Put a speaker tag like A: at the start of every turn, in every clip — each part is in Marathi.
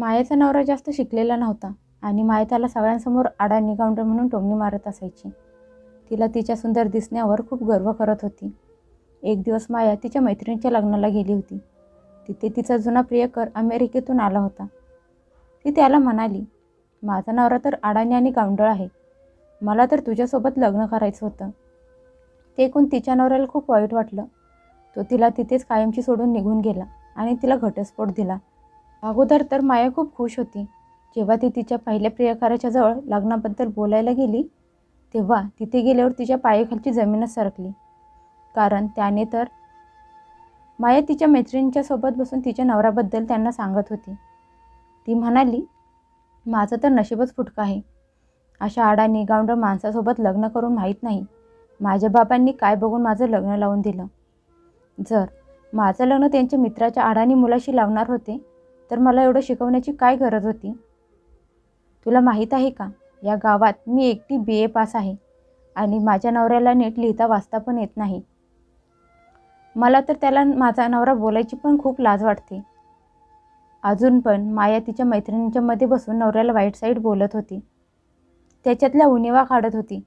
A: मायेचा नवरा जास्त शिकलेला नव्हता आणि माया त्याला सगळ्यांसमोर अडानी गावंडळ म्हणून टोमणी मारत असायची. तिला तिच्या सुंदर दिसण्यावर खूप गर्व करत होती. एक दिवस माया तिच्या मैत्रिणीच्या लग्नाला गेली होती. तिथे तिचा जुना प्रियकर अमेरिकेतून आला होता. ती त्याला म्हणाली माझा नवरा तर अडानी आणि गावंडळ आहे. मला तर तुझ्यासोबत लग्न करायचं होतं. ते ऐकून तिच्या नवऱ्याला खूप वाईट वाटलं. तो तिला तिथेच कायमची सोडून निघून गेला आणि तिला घटस्फोट दिला. अगोदर तर माया खूप खुश होती. जेव्हा ती तिच्या पहिल्या प्रियकाराच्या जवळ लग्नाबद्दल बोलायला गेली तेव्हा तिथे गेल्यावर तिच्या पायाखालची जमीनच सरकली. कारण त्याने तर माया तिच्या मैत्रिणींच्या सोबत बसून तिच्या नवऱ्याबद्दल त्यांना सांगत होती. ती म्हणाली माझं तर नशीबच फुटकं आहे. अशा आडाने गावंड माणसासोबत लग्न करून माहीत नाही माझ्या बाबांनी काय बघून माझं लग्न लावून दिलं. जर माझं लग्न त्यांच्या मित्राच्या आडानी मुलाशी लावणार होते तर मला एवढं शिकवण्याची काय गरज होती? तुला माहीत आहे का? या गावात मी एकटी बी ए पास आहे आणि माझ्या नवऱ्याला नीट लिहिता वाचता पण येत नाही. मला तर त्याला माझा नवरा बोलायची पण खूप लाज वाटते. अजून पण माया तिच्या मैत्रिणींच्या मध्ये बसून नवऱ्याला वाईट साईड बोलत होती. त्याच्यातल्या उणिवा काढत होती.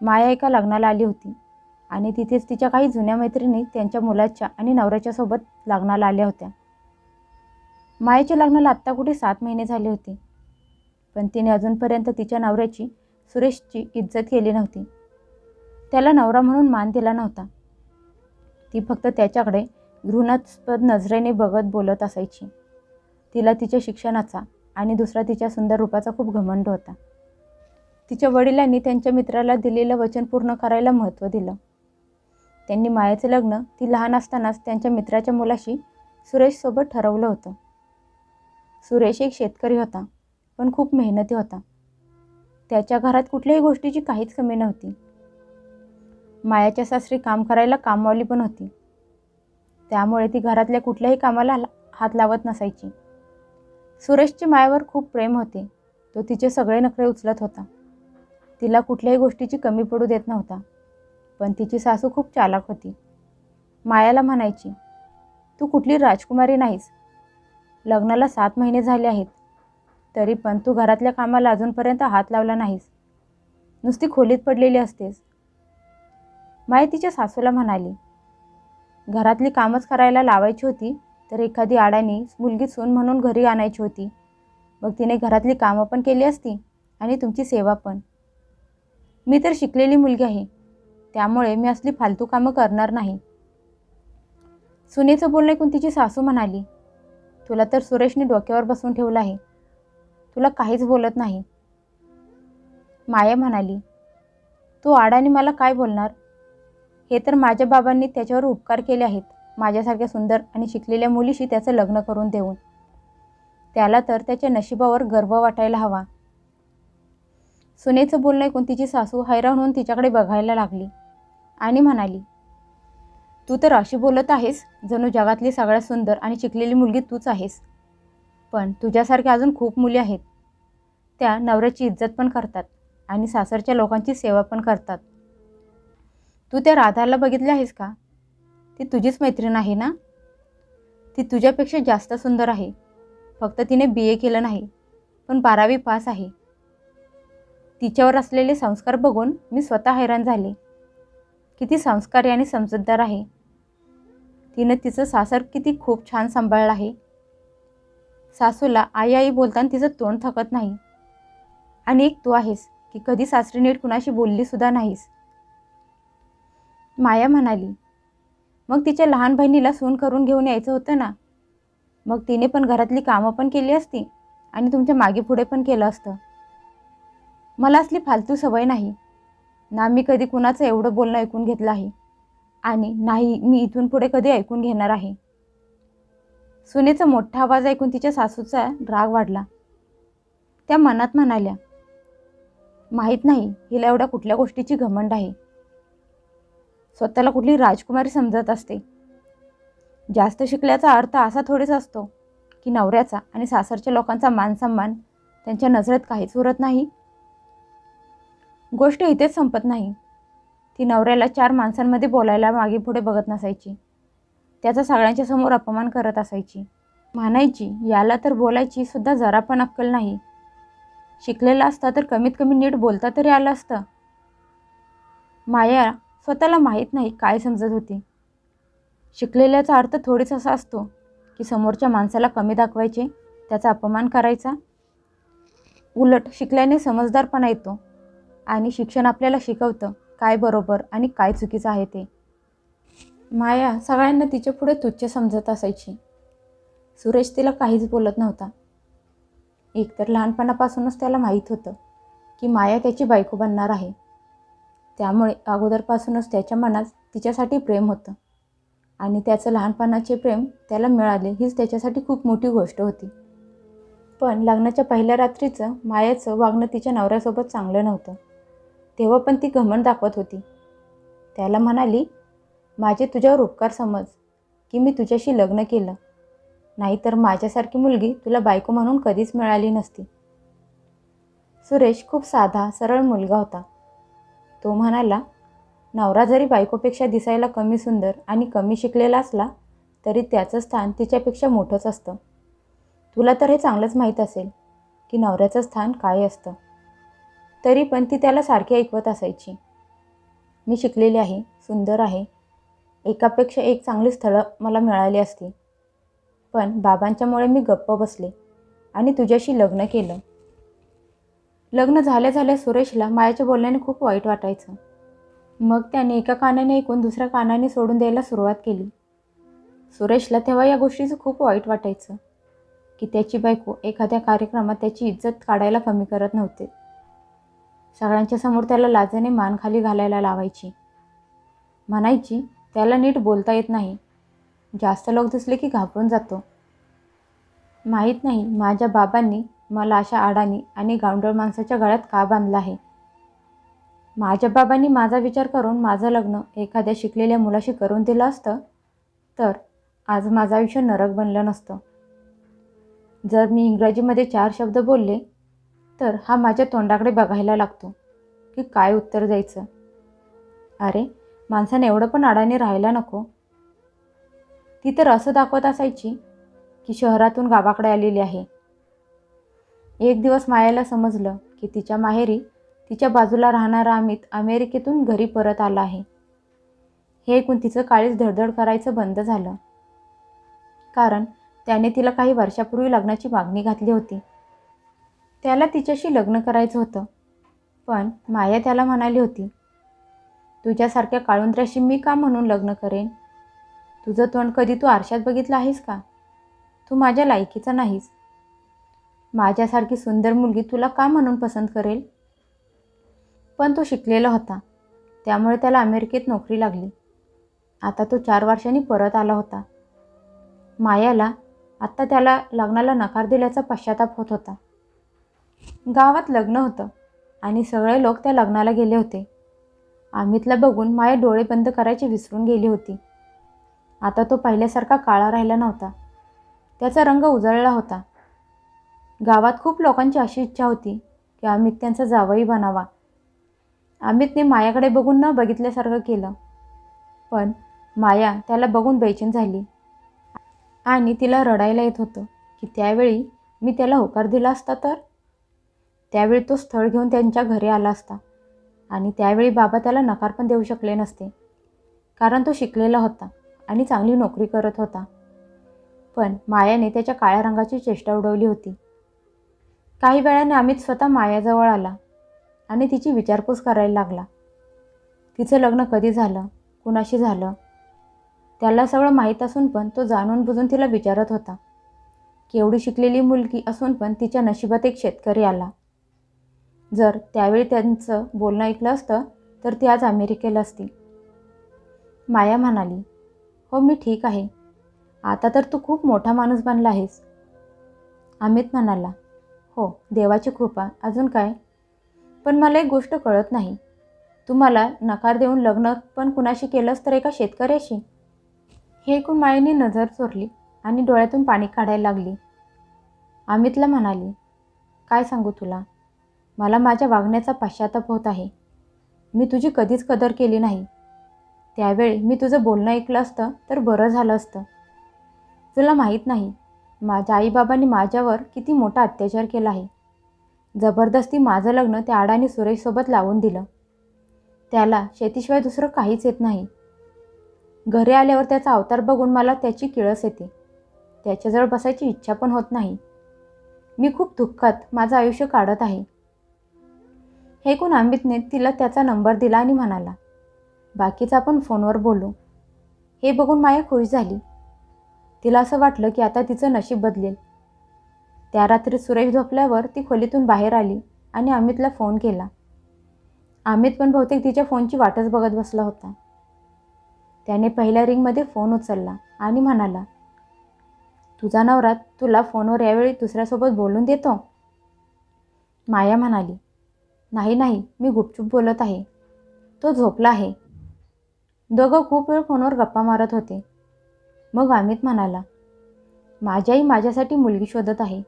A: माया एका लग्नाला आली होती आणि तिथेच तिच्या काही जुन्या मैत्रिणी त्यांच्या मुलाच्या आणि नवऱ्याच्या सोबत लग्नाला आल्या होत्या. मायेच्या लग्नाला आत्ता कुठे सात महिने झाले होते. पण तिने अजूनपर्यंत तिच्या नवऱ्याची सुरेशची इज्जत केली नव्हती. त्याला नवरा म्हणून मान दिला नव्हता. ती फक्त त्याच्याकडे घृणास्पद नजरेने बघत बोलत असायची. तिला तिच्या शिक्षणाचा आणि दुसरा तिच्या सुंदर रूपाचा खूप घमंड होता. तिच्या वडिलांनी त्यांच्या मित्राला दिलेलं वचन पूर्ण करायला महत्त्व दिलं. त्यांनी मायाचं लग्न ती लहान असतानाच त्यांच्या मित्राच्या मुलाशी सुरेशसोबत ठरवलं होतं. सुरेश एक शेतकरी होता पण खूप मेहनती होता. त्याच्या घरात कुठल्याही गोष्टीची काहीच कमी नव्हती. मायाच्या सासरी काम करायला कामवाली पण होती. त्यामुळे ती घरातल्या कुठल्याही कामाला हात लावत नसायची. सुरेशचे मायावर खूप प्रेम होते. तो तिचे सगळे नखरे उचलत होता. तिला कुठल्याही गोष्टीची कमी पडू देत नव्हता. पण तिची सासू खूप चालाक होती. मायाला म्हणायची तू कुठली राजकुमारी नाहीस. लग्नाला सात महिने झाले आहेत. तरी पण तू घरातल्या कामाला अजूनपर्यंत हात लावला नाहीस. नुसती खोलीत पडलेली असतेस. माया तिच्या सासूला म्हणाली घरातली कामच करायला लावायची होती तर एखादी आडानी मुलगी सून म्हणून घरी आणायची होती. मग तिने घरातली कामं पण केली असती आणि तुमची सेवा पण. मी तर शिकलेली मुलगी आहे त्यामुळे मी असली फालतू कामं करणार नाही. सुनेचं बोलणं ऐकून तिची सासू म्हणाली तुला तर सुरेशने डोक्यावर बसून ठेवलं आहे. तुला काहीच बोलत नाही. माया म्हणाली तू आडाने मला काय बोलणार? हे तर माझ्या बाबांनी त्याच्यावर उपकार केले आहेत माझ्यासारख्या सुंदर आणि शिकलेल्या मुलीशी त्याचं लग्न करून देऊन. त्याला तर त्याच्या नशिबावर गर्व वाटायला हवा. सुनेचं बोलणं ऐकून तिची सासू हैराण होऊन तिच्याकडे बघायला लागली आणि म्हणाली तू तर अशी बोलत आहेस जणू जगातली सगळ्यात सुंदर आणि शिकलेली मुलगी तूच आहेस. पण तुझ्यासारख्या अजून खूप मुली आहेत. त्या नवऱ्याची इज्जत पण करतात आणि सासरच्या लोकांची सेवा पण करतात. तू त्या राधाला बघितली आहेस का? ती तुझीच मैत्रीण आहे ना? ती तुझ्यापेक्षा जास्त सुंदर आहे. फक्त तिने बी. ए. केलं नाही पण बारावी पास आहे. तिच्यावर असलेले संस्कार बघून मी स्वतः हैराण झाले. किती संस्कारी आणि समजूतदार आहे. तिनं तिचं सासर किती खूप छान सांभाळलं आहे. सासूला आई आई बोलताना तिचं तोंड थकत नाही. आणि एक तू आहेस की कधी सासरी नीट कुणाशी बोललीसुद्धा नाहीस. माया म्हणाली मग तिच्या लहान बहिणीला सून करून घेऊन यायचं होतं ना? मग तिने पण घरातली कामं पण केली असती आणि तुमच्या मागे पुढे पण केलं असतं. मला असली फालतू सवय नाही. ना मी कधी कुणाचं एवढं बोलणं ऐकून घेतलं आहे. आणि नाही मी इथून पुढे कधी ऐकून घेणार आहे? सुनेचा मोठा आवाज ऐकून तिच्या सासूचा राग वाढला. त्या मनात म्हणाल्या माहीत नाही हिला एवढ्या कुठल्या गोष्टीची घमंड आहे. स्वतःला कुठली राजकुमारी समजत असते. जास्त शिकल्याचा अर्थ असा थोडेच असतो की नवऱ्याचा आणि सासरच्या लोकांचा मान सन्मान त्यांच्या नजरेत काहीच उरत नाही. गोष्ट इथेच संपत नाही. ती नवऱ्याला चार माणसांमध्ये बोलायला मागे पुढे बघत नसायची. त्याचा सगळ्यांच्या समोर अपमान करत असायची. म्हणायची याला तर बोलायची सुद्धा जरा पण अक्कल नाही. शिकलेला असता तर कमीत कमी नीट बोलता तरी आलं असतं. माया स्वतःला माहीत नाही काय समजत होती. शिकलेल्याचा अर्थ थोडीच असा असतो की समोरच्या माणसाला कमी दाखवायचे त्याचा अपमान करायचा. उलट शिकल्याने समजदारपणा येतो आणि शिक्षण आपल्याला शिकवतं. काय बरोबर आणि काय चुकीचं आहे ते. माया सगळ्यांना तिच्या पुढे तुच्छ समजत असायची. सुरेश तिला काहीच बोलत नव्हता. एकतर लहानपणापासूनच त्याला माहीत होतं की माया त्याची बायको बनणार आहे. त्यामुळे अगोदरपासूनच त्याच्या मनात तिच्यासाठी प्रेम होतं. आणि त्याचं लहानपणाचे प्रेम त्याला मिळाले हीच त्याच्यासाठी खूप मोठी गोष्ट होती. पण लग्नाच्या पहिल्या रात्रीचं मायाचं वागणं तिच्या नवऱ्यासोबत चांगलं नव्हतं. तेव्हा पण ती घमंड दाखवत होती. त्याला म्हणाली माझे तुझ्यावर उपकार समज की मी तुझ्याशी लग्न केलं. नाहीतर माझ्यासारखी मुलगी तुला बायको म्हणून कधीच मिळाली नसती. सुरेश खूप साधा सरळ मुलगा होता. तो म्हणाला नवरा जरी बायकोपेक्षा दिसायला कमी सुंदर आणि कमी शिकलेला असला तरी त्याचं स्थान तिच्यापेक्षा मोठंच असतं. तुला तर हे चांगलंच माहीत असेल की नवऱ्याचं स्थान काय असतं. तरी पण ती त्याला सारखी ऐकवत असायची. मी शिकलेली आहे सुंदर आहे. एकापेक्षा एक चांगली स्थळं मला मिळाली असती. पण बाबांच्यामुळे मी गप्प बसले आणि तुझ्याशी लग्न केलं. लग्न झाल्या झाल्या सुरेशला मायाच्या बोलण्याने खूप वाईट वाटायचं. मग त्याने एका कानाने ऐकून दुसऱ्या कानाने सोडून द्यायला सुरुवात केली. सुरेशला तेव्हा या गोष्टीचं खूप वाईट वाटायचं की त्याची बायको एखाद्या कार्यक्रमात त्याची इज्जत काढायला कमी करत नव्हते. सगळ्यांच्या समोर त्याला लाजेने मान खाली घालायला लावायची. म्हणायची त्याला नीट बोलता येत नाही. जास्त लोक दिसले की घाबरून जातो. माहीत नाही माझ्या बाबांनी मला अशा आडानी आणि गावंडळ माणसाच्या गळ्यात का बांधलं आहे? माझ्या बाबांनी माझा विचार करून माझं लग्न एखाद्या शिकलेल्या मुलाशी करून दिलं असतं तर आज माझं आयुष्य नरक बनलं नसतं. जर मी इंग्रजीमध्ये चार शब्द बोलले तर हा माझ्या तोंडाकडे बघायला लागतो की काय उत्तर द्यायचं. अरे माणसाने एवढं पण अडाणी राहायला नको. ती तर असं दाखवत असायची की शहरातून गावाकडे आलेली आहे. एक दिवस मायाला समजलं की तिच्या माहेरी तिच्या बाजूला राहणारा अमित अमेरिकेतून घरी परत आला आहे. हे ऐकून तिचं काळीच धडधड करायचं बंद झालं. कारण त्याने तिला काही वर्षापूर्वी लग्नाची मागणी घातली होती. त्याला तिच्याशी लग्न करायचं होतं. पण माया त्याला म्हणाली होती तुझ्यासारख्या काळुंद्र्याशी मी का म्हणून लग्न करेन? तुझं तोंड कधी तू आरशात बघितलं आहेस का? तू माझ्या लायकीचा नाहीस. माझ्यासारखी सुंदर मुलगी तुला का म्हणून पसंत करेल? पण तो शिकलेला होता. त्यामुळे त्याला अमेरिकेत नोकरी लागली. आता तो चार वर्षांनी परत आला होता. मायाला आत्ता त्याला लग्नाला नकार दिल्याचा पश्चाताप होत होता. गावात लग्न होतं आणि सगळे लोक त्या लग्नाला गेले होते. अमितला बघून माया डोळे बंद करायची विसरून गेली होती. आता तो पहिल्यासारखा काळा राहिला नव्हता. त्याचा रंग उजळला होता. गावात खूप लोकांची अशी इच्छा होती की अमित त्यांचा जावई बनावा. अमितने मायाकडे बघून न बघितल्यासारखं केलं. पण माया त्याला बघून बेचैन झाली आणि तिला रडायला येत होतं की त्यावेळी मी त्याला होकार दिला असता तर? त्यावेळी तो स्थळ घेऊन त्यांच्या घरी आला असता. आणि त्यावेळी बाबा त्याला नकार पण देऊ शकले नसते. कारण तो शिकलेला होता आणि चांगली नोकरी करत होता. पण मायाने त्याच्या काळ्या रंगाची चेष्टा उडवली होती. काही वेळाने अमित स्वतः मायाजवळ आला आणि तिची विचारपूस करायला लागला. तिचं लग्न कधी झालं? कुणाशी झालं? त्याला सगळं माहीत असून पण तो जाणून बुजून तिला विचारत होता. केवढी शिकलेली मुलगी असून पण तिच्या नशिबात एक शेतकरी आला. जर त्यावेळी त्यांचं बोलणं ऐकलं असतं तर ती आज अमेरिकेला असती माया म्हणाली हो मी ठीक आहे. आता तर तू खूप मोठा माणूस बनला आहेस. अमित म्हणाला हो देवाची कृपा. अजून काय? पण मला एक गोष्ट कळत नाही. तू मला नकार देऊन लग्न पण कुणाशी केलंस तर एका शेतकऱ्याशी? हे ऐकून मायेने नजर चोरली आणि डोळ्यातून पाणी काढायला लागली. अमितला म्हणाली काय सांगू तुला? मला माझ्या वागण्याचा पाश्चाताप होत आहे. मी तुझी कधीच कदर केली नाही. त्यावेळी मी तुझं बोलणं ऐकलं असतं तर बरं झालं असतं. तुला माहीत नाही माझ्या आईबाबांनी माझ्यावर किती मोठा अत्याचार केला आहे. जबरदस्ती माझं लग्न त्या आडाने सुरेशसोबत लावून दिलं. त्याला शेतीशिवाय दुसरं काहीच येत नाही. घरी आल्यावर त्याचा अवतार बघून मला त्याची किळस येते. त्याच्याजवळ बसायची इच्छा पण होत नाही. मी खूप दुःखात माझं आयुष्य काढत आहे. हे कोण अमितने तिला त्याचा नंबर दिला आणि म्हणाला बाकीचं आपण फोनवर बोलू. हे बघून माया खुश झाली. तिला असं वाटलं की आता तिचं नशीब बदलेल. त्या रात्री सुरेश झोपल्यावर ती खोलीतून बाहेर आली आणि अमितला फोन केला. अमित पण बहुतेक तिच्या फोनची वाटच बघत बसला होता. त्याने पहिल्या रिंगमध्ये फोन उचलला आणि म्हणाला तुझा नवरा तुला फोनवर यावेळी दुसऱ्यासोबत बोलून देतो? माया म्हणाली नाही नाही मी गुपचूप बोलत आहे. तो झोपला आहे. दोघं खूप वेळ फोनवर गप्पा मारत होते. मग अमित म्हणाला माझी आई माझ्यासाठी मुलगी शोधत आहे.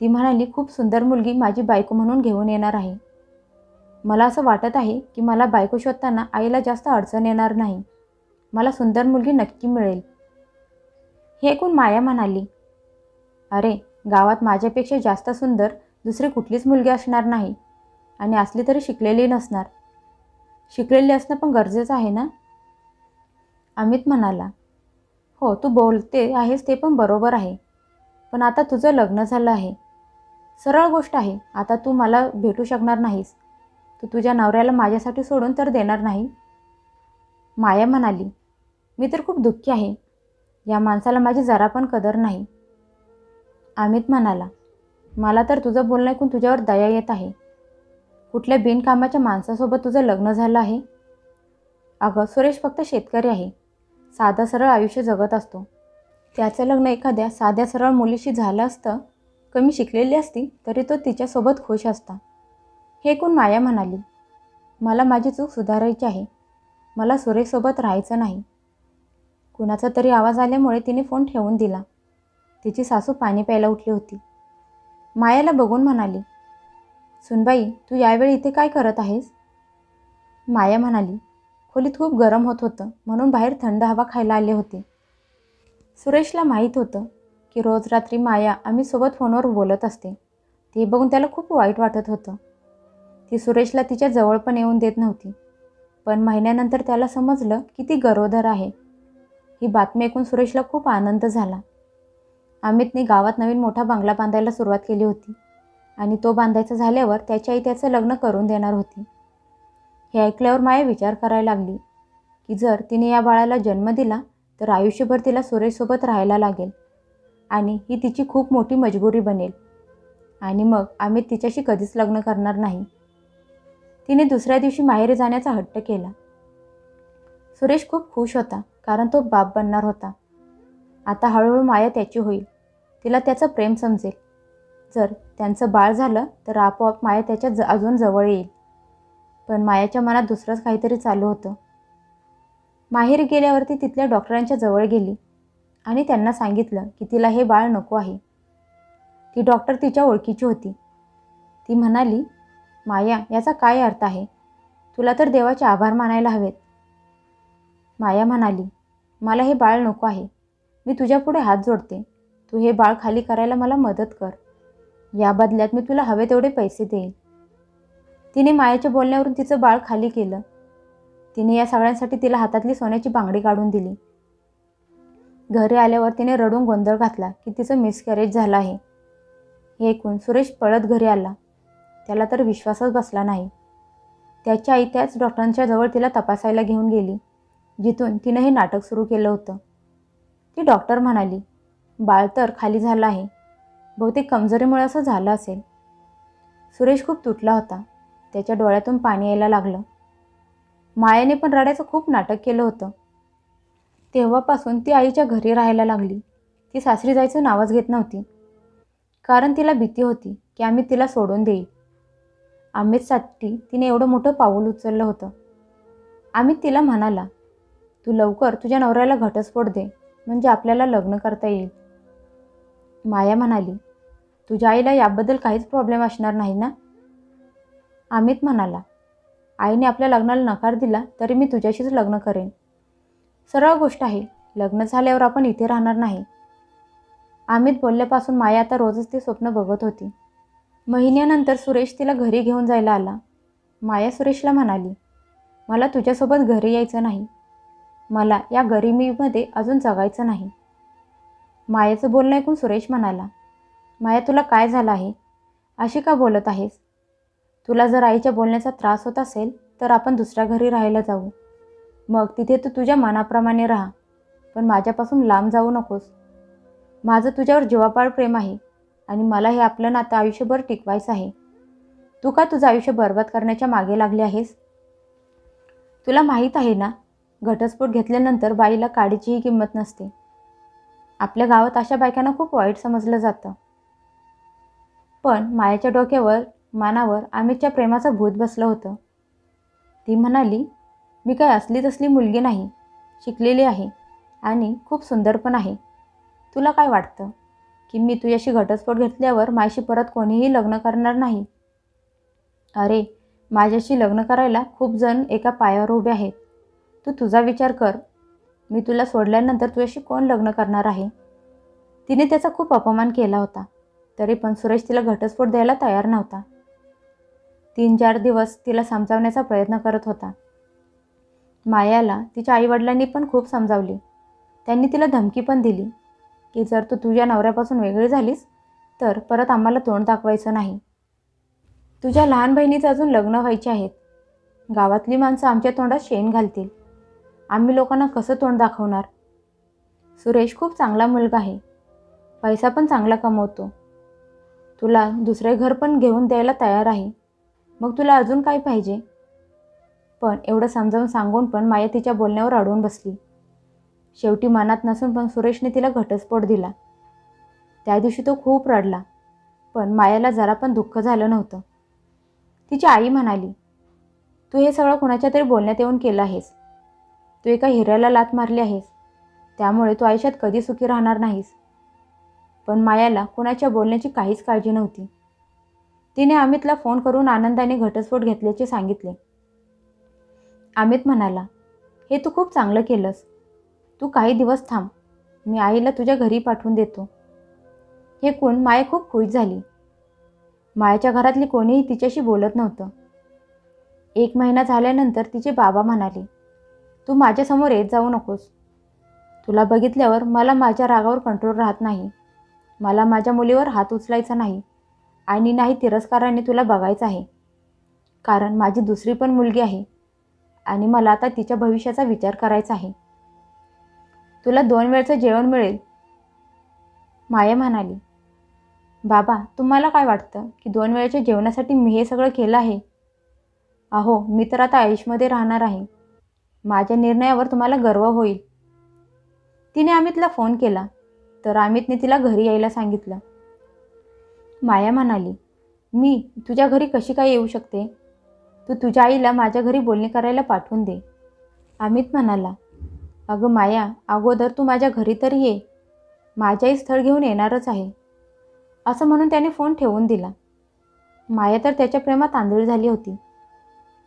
A: ती म्हणाली खूप सुंदर मुलगी माझी बायको म्हणून घेऊन येणार आहे. मला असं वाटत आहे की मला बायको शोधताना आईला जास्त अडचण येणार नाही. मला सुंदर मुलगी नक्की मिळेल. हे ऐकून माया म्हणाली अरे गावात माझ्यापेक्षा जास्त सुंदर दुसरी कुठलीच मुलगी असणार नाही. आणि असली तरी शिकलेली नसणार. शिकलेली असणं पण गरजेचं आहे ना? अमित म्हणाला हो तू बोलते आहेस ते पण बरोबर आहे. पण आता तुझं लग्न झालं आहे. सरळ गोष्ट आहे आता तू मला भेटू शकणार नाहीस. तू तुझ्या नवऱ्याला माझ्यासाठी सोडून तर देणार नाही. माया म्हणाली मी तर खूप दुःखी आहे. या माणसाला माझी जरा पण कदर नाही. अमित म्हणाला मला तर तुझं बोलणं ऐकून तुझ्यावर दया येत आहे. कुठल्या बिनकामाच्या माणसासोबत तुझं लग्न झालं आहे? अगं सुरेश फक्त शेतकरी आहे. साधा सरळ आयुष्य जगत असतो. त्याचं लग्न एखाद्या साध्या सरळ मुलीशी झालं असतं कमी शिकलेली असती तरी तो तिच्यासोबत खुश असता. हे कोण माया म्हणाली? मला माझी चूक सुधारायची आहे. मला सुरेशसोबत राहायचं नाही. कुणाचा तरी आवाज आल्यामुळे तिने फोन ठेवून दिला. तिची सासू पाणी प्यायला उठली होती. मायाला बघून म्हणाली सुनबाई तू यावेळी इथे काय करत आहेस? माया म्हणाली खोलीत खूप गरम होत होतं म्हणून बाहेर थंड हवा खायला आले होते. सुरेशला माहीत होतं की रोज रात्री माया आम्ही सोबत फोनवर बोलत असते. ते बघून त्याला खूप वाईट वाटत होतं. ती सुरेशला तिच्या जवळ पण येऊन देत नव्हती. पण महिन्यानंतर त्याला समजलं की ती गरोदर आहे. ही बातमी ऐकून सुरेशला खूप आनंद झाला. अमितने गावात नवीन मोठा बंगला बांधायला सुरुवात केली होती. आणि तो बांधायचा झाल्यावर त्याची आई त्याचं लग्न करून देणार होती. हे ऐकल्यावर माया विचार करायला लागली की जर तिने या बाळाला जन्म दिला तर आयुष्यभर तिला सुरेशसोबत राहायला लागेल आणि ही तिची खूप मोठी मजबुरी बनेल. आणि मग आम्ही तिच्याशी कधीच लग्न करणार नाही. तिने दुसऱ्या दिवशी माहेरी जाण्याचा हट्ट केला. सुरेश खूप खुश होता कारण तो बाप बनणार होता. आता हळूहळू माया त्याची होईल. तिला त्याचं प्रेम समजेल. जर त्यांचं बाळ झालं तर आपोआप माया त्याच्या ज अजून जवळ येईल. पण मायाच्या मनात दुसरंच काहीतरी चालू होतं. माहेर गेल्यावरती तिथल्या डॉक्टरांच्या जवळ गेली आणि त्यांना सांगितलं की तिला हे बाळ नको आहे. ती डॉक्टर तिच्या ओळखीची होती. ती म्हणाली माया याचा काय अर्थ आहे? तुला तर देवाचे आभार मानायला हवेत. माया म्हणाली मला हे बाळ नको आहे. मी तुझ्यापुढे हात जोडते. तू हे बाळ खाली करायला मला मदत कर. या बदल्यात मी तुला हवे तेवढे पैसे देईन. तिने मायाच्या बोलण्यावरून तिचं बाळ खाली केलं. तिने या सगळ्यांसाठी तिला हातातली सोन्याची बांगडी काढून दिली. घरी आल्यावर तिने रडून गोंधळ घातला की तिचं मिसकॅरेज झालं आहे. हे ऐकून सुरेश पळत घरी आला. त्याला तर विश्वासच बसला नाही. त्याची आई त्याच डॉक्टरांच्या जवळ तिला तपासायला घेऊन गेली जिथून तिनं हे नाटक सुरू केलं होतं. ती डॉक्टर म्हणाली बाळ तर खाली झालं आहे. बहुतेक कमजोरीमुळे असं झालं असेल. सुरेश खूप तुटला होता. त्याच्या डोळ्यातून पाणी यायला लागलं. मायाने पण रडायचं खूप नाटक केलं होतं. तेव्हापासून ती आईच्या घरी राहायला लागली. ती सासरी जायचं नावच घेत नव्हती. कारण तिला भीती होती की आम्ही तिला सोडून देईल. आम्हीसाठी तिने एवढं मोठं पाऊल उचललं होतं. आम्ही तिला म्हणाला तू लवकर तुझ्या नवऱ्याला घटस्फोट दे. म्हणजे आपल्याला लग्न करता येईल. माया म्हणाली तुझ्या आईला याबद्दल काहीच प्रॉब्लेम असणार नाही ना? अमित म्हणाला आईने आपल्या लग्नाला नकार दिला तरी मी तुझ्याशीच लग्न करेन. सरळ गोष्ट आहे लग्न झाल्यावर आपण इथे राहणार नाही. अमित बोलल्यापासून माया आता रोजच ते स्वप्न बघत होती. महिन्यानंतर सुरेश तिला घरी घेऊन जायला आला. माया सुरेशला म्हणाली मला तुझ्यासोबत घरी यायचं नाही. मला या गरिबीमध्ये अजून जगायचं नाही. मायाचं बोलणं ऐकून सुरेश म्हणाला माया तुला काय झालं आहे? अशी का बोलत आहेस? तुला जर आईच्या बोलण्याचा त्रास होत असेल तर आपण दुसऱ्या घरी राहायला जाऊ. मग तिथे तू तुझ्या मनाप्रमाणे राहा. पण माझ्यापासून लांब जाऊ नकोस. माझं तुझ्यावर जीवापाड प्रेम आहे आणि मला हे आपलं नातं आयुष्यभर टिकवायचं आहे. तू का तुझं आयुष्य बरबाद करण्याच्या मागे लागली आहेस? तुला माहीत आहे ना घटस्फोट घेतल्यानंतर बाईला काडीचीही किंमत नसते. आपल्या गावात अशा बायकांना खूप वाईट समजलं जातं. पण मायाच्या डोक्यावर मानावर अमितच्या प्रेमाचं भूत बसलं होतं. ती म्हणाली मी काय असली तसली मुलगी नाही शिकलेली आहे आणि खूप सुंदर पण आहे. तुला काय वाटतं की मी तुझ्याशी घटस्फोट घेतल्यावर माझ्याशी परत कोणीही लग्न करणार नाही? अरे माझ्याशी लग्न करायला खूप जण एका पायावर उभे आहेत. तू तुझा विचार कर. मी तुला सोडल्यानंतर तुझ्याशी कोण लग्न करणार आहे? तिने त्याचा खूप अपमान केला होता. तरी पण सुरेश तिला घटस्फोट द्यायला तयार नव्हता. तीन चार दिवस तिला समजावण्याचा प्रयत्न करत होता. मायाला तिच्या आईवडिलांनी पण खूप समजावली. त्यांनी तिला धमकी पण दिली. की जर तू तुझ्या नवऱ्यापासून वेगळी झालीस तर परत आम्हाला तोंड दाखवायचं नाही. तुझ्या लहान बहिणीचं अजून लग्न व्हायचे आहेत. गावातली माणसं आमच्या तोंडात शेण घालतील. आम्ही लोकांना कसं तोंड दाखवणार? सुरेश खूप चांगला मुलगा आहे. पैसा पण चांगला कमवतो. तुला दुसरे घर पण घेऊन द्यायला तयार आहे. मग तुला अजून काय पाहिजे? पण एवढं समजावून सांगून पण माया तिच्या बोलण्यावर अडवून बसली. शेवटी मनात नसून पण सुरेशने तिला घटस्फोट दिला. त्या दिवशी तो खूप रडला पण मायाला जरा पण दुःख झालं नव्हतं. तिची आई म्हणाली तू हे सगळं कुणाच्या तरी बोलण्यात येऊन केलं आहेस. तू एका हिऱ्याला लात मारली आहेस. त्यामुळे तू आयुष्यात कधी सुखी राहणार नाहीस. पण मायाला कुणाच्या बोलण्याची काहीच काळजी नव्हती. तिने अमितला फोन करून आनंदाने घटस्फोट घेतल्याचे सांगितले. अमित म्हणाला हे तू खूप चांगलं केलंस. तू काही दिवस थांब. मी आईला तुझ्या घरी पाठवून देतो. हे कोण? माया खूप खुश झाली. मायाच्या घरातली कोणीही तिच्याशी बोलत नव्हतं. एक महिना झाल्यानंतर तिचे बाबा म्हणाले तू माझ्यासमोर येत जाऊ नकोस. तुला बघितल्यावर मला माझ्या रागावर कंट्रोल राहत नाही. मला माझ्या मुलीवर हात उचलायचा नाही आणि नाही तिरस्काराने तुला बघायचं आहे. कारण माझी दुसरी पण मुलगी आहे आणि मला आता तिच्या भविष्याचा विचार करायचा आहे. तुला दोन वेळचं जेवण मिळेल. माया म्हणाली बाबा तुम्हाला काय वाटतं की दोन वेळेच्या जेवणासाठी मी हे सगळं केलं आहे? अहो मी तर आता आयुषमध्ये राहणार आहे. माझ्या निर्णयावर तुम्हाला गर्व होईल. तिने अमितला फोन केला. तर अमितने तिला घरी यायला सांगितलं. माया म्हणाली मी तुझ्या घरी कशी काय येऊ शकते? तू तुझ्या आईला माझ्या घरी बोलणी करायला पाठवून दे. अमित म्हणाला अगं माया अगोदर तू माझ्या घरी तर ये. माझ्याही स्थळ घेऊन येणारच आहे. असं म्हणून त्याने फोन ठेवून दिला. माया तर त्याच्या प्रेमात आंधळी झाली होती.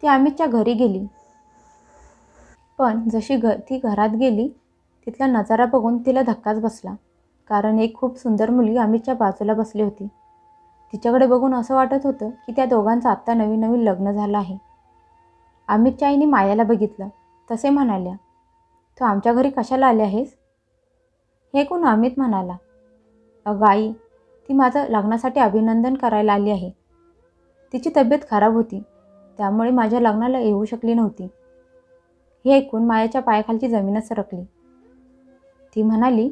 A: ती अमितच्या घरी गेली. पण जशी घ ती घरात गेली तिथला नजारा बघून तिला धक्काच बसला. कारण एक खूप सुंदर मुलगी अमितच्या बाजूला बसली होती. तिच्याकडे बघून असं वाटत होतं की त्या दोघांचं आत्ता नवीन नवीन लग्न झालं आहे. अमितच्या आईने मायाला बघितलं. तसे म्हणाल्या तू आमच्या घरी कशाला आले आहेस? हे कोण अमित म्हणाला अगं आई ती माझं लग्नासाठी अभिनंदन करायला आली आहे. तिची तब्येत खराब होती त्यामुळे माझ्या लग्नाला येऊ शकली नव्हती. हे ऐकून मायाच्या पायाखालची जमीनच सरकली. ती म्हणाली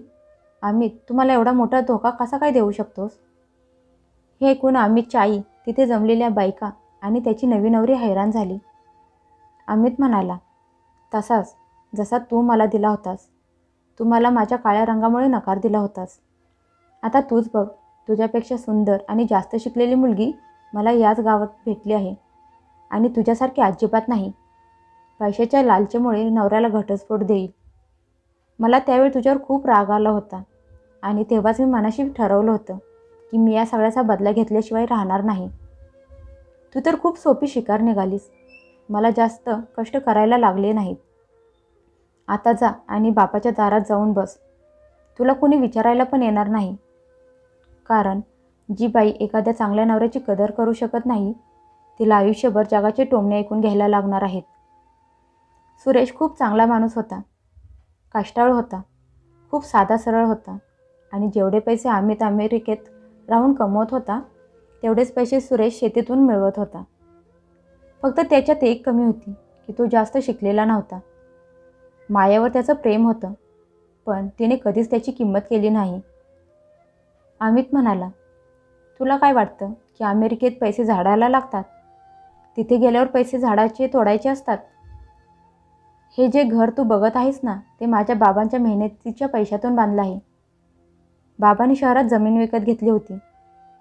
A: अमित तुम्हाला एवढा मोठा धोका कसा काय देऊ शकतोस? हे ऐकून अमितची आई तिथे जमलेल्या बायका आणि त्याची नवी नवरी हैराण झाली. अमित म्हणाला तसाच जसा तू मला दिला होतास तू मला माझ्या काळ्या रंगामुळे नकार दिला होतास. आता तूच बघ तुझ्यापेक्षा सुंदर आणि जास्त शिकलेली मुलगी मला याच गावात भेटली आहे आणि तुझ्यासारखी अजिबात नाही. पैशाच्या लालचेमुळे नवऱ्याला घटस्फोट देईल. मला त्यावेळी तुझ्यावर खूप राग आला होता. आणि तेव्हाच मी मनाशी ठरवलं होतं की मी या सगळ्याचा बदला घेतल्याशिवाय राहणार नाही. तू तर खूप सोपी शिकार निघालीस. मला जास्त कष्ट करायला लागले नाहीत. आता जा आणि बापाच्या दारात जाऊन बस. तुला कोणी विचारायला पण येणार नाही. कारण जी बाई एखाद्या चांगल्या नवऱ्याची कदर करू शकत नाही तिला आयुष्यभर जगाचे टोमणे ऐकून घ्यायला लागणार आहेत. सुरेश खूप चांगला माणूस होता. काष्टाळ होता. खूप साधा सरळ होता. आणि जेवढे पैसे अमित अमेरिकेत राहून कमवत होता तेवढेच पैसे सुरेश शेतीतून मिळवत होता. फक्त त्याच्यात एक कमी होती की तो जास्त शिकलेला नव्हता. मायावर त्याचं प्रेम होतं पण तिने कधीच त्याची किंमत केली नाही. अमित म्हणाला तुला काय वाटतं की अमेरिकेत पैसे झाडायला लागतात? तिथे गेल्यावर पैसे झाडाचे तोडायचे असतात? हे जे घर तू बघत आहेस ना ते माझ्या बाबांच्या मेहनतीच्या पैशातून बांधलं आहे. बाबांनी शहरात जमीन विकत घेतली होती.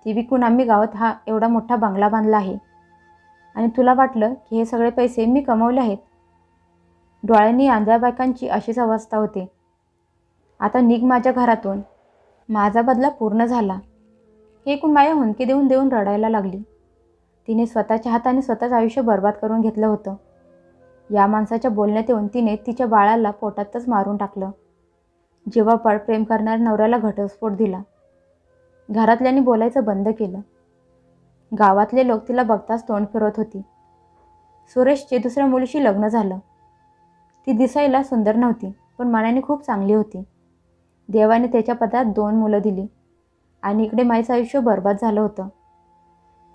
A: ती विकून आम्ही गावात हा एवढा मोठा बंगला बांधला आहे. आणि तुला वाटलं की हे सगळे पैसे मी कमवले आहेत? डोळ्यांनी आंधळ्या बायकांची अशीच अवस्था होते. आता निघ माझ्या घरातून. माझा बदला पूर्ण झाला. हे ऐकून माया हुंदके देऊन देऊन रडायला लागली. तिने स्वतःच्या हाताने स्वतःच आयुष्य बर्बाद करून घेतलं होतं. या माणसाच्या बोलण्यात येऊन तिने तिच्या बाळाला पोटातच मारून टाकलं. जेव्हा पळ प्रेम करणाऱ्या नवऱ्याला घटस्फोट दिला. घरातल्यांनी बोलायचं बंद केलं. गावातले लोक तिला बघताच तोंड फिरवत होती. सुरेशचे दुसऱ्या मुलीशी लग्न झालं. ती दिसायला सुंदर नव्हती पण मनाने खूप चांगली होती. देवाने त्याच्या पदात दोन मुलं दिली आणि इकडे माईचं आयुष्य बर्बाद झालं होतं.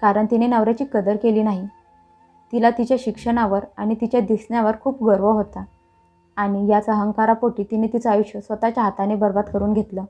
A: कारण तिने नवऱ्याची कदर केली नाही. तिला तिच्या शिक्षणावर आणि तिच्या दिसण्यावर खूप गर्व होता. आणि याच अहंकारापोटी तिने तिचं आयुष्य स्वतःच्या हाताने बर्बाद करून घेतलं.